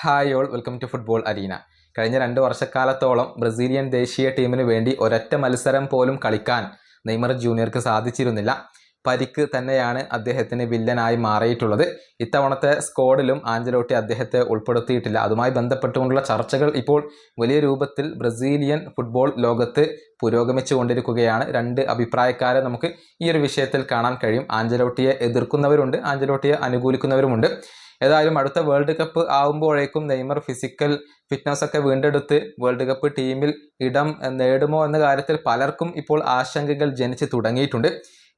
Hi all welcome to football arena. കഴിഞ്ഞ രണ്ട് വർഷക്കാലത്തോളം Brazilian ദേശീയ ടീമിന് വേണ്ടി ഒരൊറ്റ മത്സരം പോലും കളിക്കാൻ നെയ്മർ ജൂനിയർക്ക് സാധിച്ചിരുന്നില്ല. പരിക്ക് തന്നെയാണ് അദ്ദേഹത്തിന് വില്ലനായി മാറിയിട്ടുള്ളത്. ഇത്തവണത്തെ സ്ക്വാഡിലും ആഞ്ചലോട്ടി അദ്ദേഹത്തെ ഉൾപ്പെടുത്തിയിട്ടില്ല. അതുമായി ബന്ധപ്പെട്ടുകൊണ്ടുള്ള ചർച്ചകൾ ഇപ്പോൾ വലിയ രൂപത്തിൽ ബ്രസീലിയൻ ഫുട്ബോൾ ലോകത്ത് പുരോഗമിച്ചു കൊണ്ടിരിക്കുകയാണ് രണ്ട് അഭിപ്രായക്കാരെ നമുക്ക് ഈ ഒരു വിഷയത്തിൽ കാണാൻ കഴിയും. ആഞ്ചലോട്ടിയെ എതിർക്കുന്നവരുണ്ട് ആഞ്ചലോട്ടിയെ അനുകൂലിക്കുന്നവരുമുണ്ട്. ഏതായാലും അടുത്ത വേൾഡ് കപ്പ് ആകുമ്പോഴേക്കും നെയ്മർ ഫിസിക്കൽ ഫിറ്റ്നസ് ഒക്കെ വീണ്ടെടുത്ത് വേൾഡ് കപ്പ് ടീമിൽ ഇടം നേടുമോ എന്ന കാര്യത്തിൽ പലർക്കും ഇപ്പോൾ ആശങ്കകൾ ജനിച്ച് തുടങ്ങിയിട്ടുണ്ട്.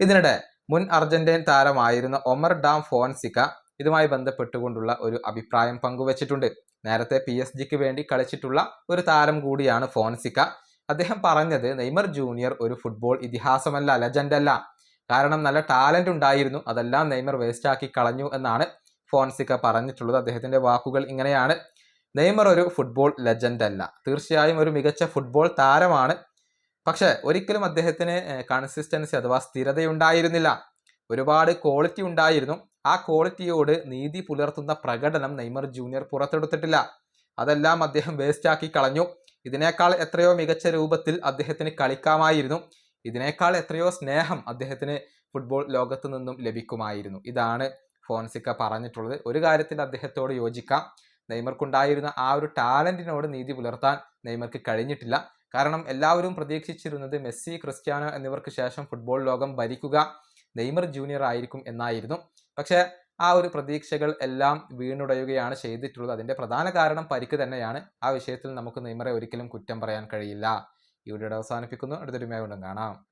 ഇതിനിടെ മുൻ അർജന്റീൻ താരമായിരുന്ന ഒമർ ഡാം ഫോൻസിക്ക ഇതുമായി ബന്ധപ്പെട്ടുകൊണ്ടുള്ള ഒരു അഭിപ്രായം പങ്കുവച്ചിട്ടുണ്ട്. നേരത്തെ പി എസ് ജിക്ക് വേണ്ടി കളിച്ചിട്ടുള്ള ഒരു താരം കൂടിയാണ് ഫോൻസിക്ക. അദ്ദേഹം പറഞ്ഞത് നെയ്മർ ജൂനിയർ ഒരു ഫുട്ബോൾ ഇതിഹാസമല്ല ലെജൻഡ് അല്ല. കാരണം നല്ല ടാലന്റ് ഉണ്ടായിരുന്നു അതെല്ലാം നെയ്മർ വേസ്റ്റ് ആക്കി കളഞ്ഞു എന്നാണ്. ഫോൻസിക്ക പറഞ്ഞിട്ടുള്ളത് അദ്ദേഹത്തിന്റെ വാക്കുകൾ ഇങ്ങനെയാണ്. നെയ്മർ ഒരു ഫുട്ബോൾ ലെജൻഡ് അല്ല. തീർച്ചയായും ഒരു മികച്ച ഫുട്ബോൾ താരമാണ്. പക്ഷേ ഒരിക്കലും അദ്ദേഹത്തിന് കൺസിസ്റ്റൻസി അഥവാ സ്ഥിരതയുണ്ടായിരുന്നില്ല. ഒരുപാട് ക്വാളിറ്റി ഉണ്ടായിരുന്നു. ആ ക്വാളിറ്റിയോട് നീതി പുലർത്തുന്ന പ്രകടനം നെയ്മർ ജൂനിയർ പുറത്തെടുത്തിട്ടില്ല. അതെല്ലാം അദ്ദേഹം വേസ്റ്റാക്കി കളഞ്ഞു. ഇതിനേക്കാൾ എത്രയോ മികച്ച രൂപത്തിൽ അദ്ദേഹത്തിന് കളിക്കാമായിരുന്നു. ഇതിനേക്കാൾ എത്രയോ സ്നേഹം അദ്ദേഹത്തിന് ഫുട്ബോൾ ലോകത്ത് നിന്നും ലഭിക്കുമായിരുന്നു. ഇതാണ് ഫോൻസിക്ക പറഞ്ഞിട്ടുള്ളത്. ഒരു കാര്യത്തിൽ അദ്ദേഹത്തോട് യോജിക്കാം. നെയ്മർക്കുണ്ടായിരുന്ന ആ ഒരു ടാലന്റിനോട് നീതി പുലർത്താൻ നെയ്മർക്ക് കഴിഞ്ഞിട്ടില്ല. കാരണം എല്ലാവരും പ്രതീക്ഷിച്ചിരുന്നത് മെസ്സി ക്രിസ്ത്യാനോ എന്നിവർക്ക് ശേഷം ഫുട്ബോൾ ലോകം ഭരിക്കുക നെയ്മർ ജൂനിയർ ആയിരിക്കും എന്നായിരുന്നു. പക്ഷേ ആ ഒരു പ്രതീക്ഷകൾ എല്ലാം വീണുടയുകയാണ് ചെയ്തിട്ടുള്ളത്. അതിന്റെ പ്രധാന കാരണം പരിക്ക് തന്നെയാണ്. ആ വിഷയത്തിൽ നമുക്ക് നെയ്മറെ ഒരിക്കലും കുറ്റം പറയാൻ കഴിയില്ല. ഇവിടെ അവസാനിപ്പിക്കുന്നു. അടുത്തൊരു മേഖല കാണാം.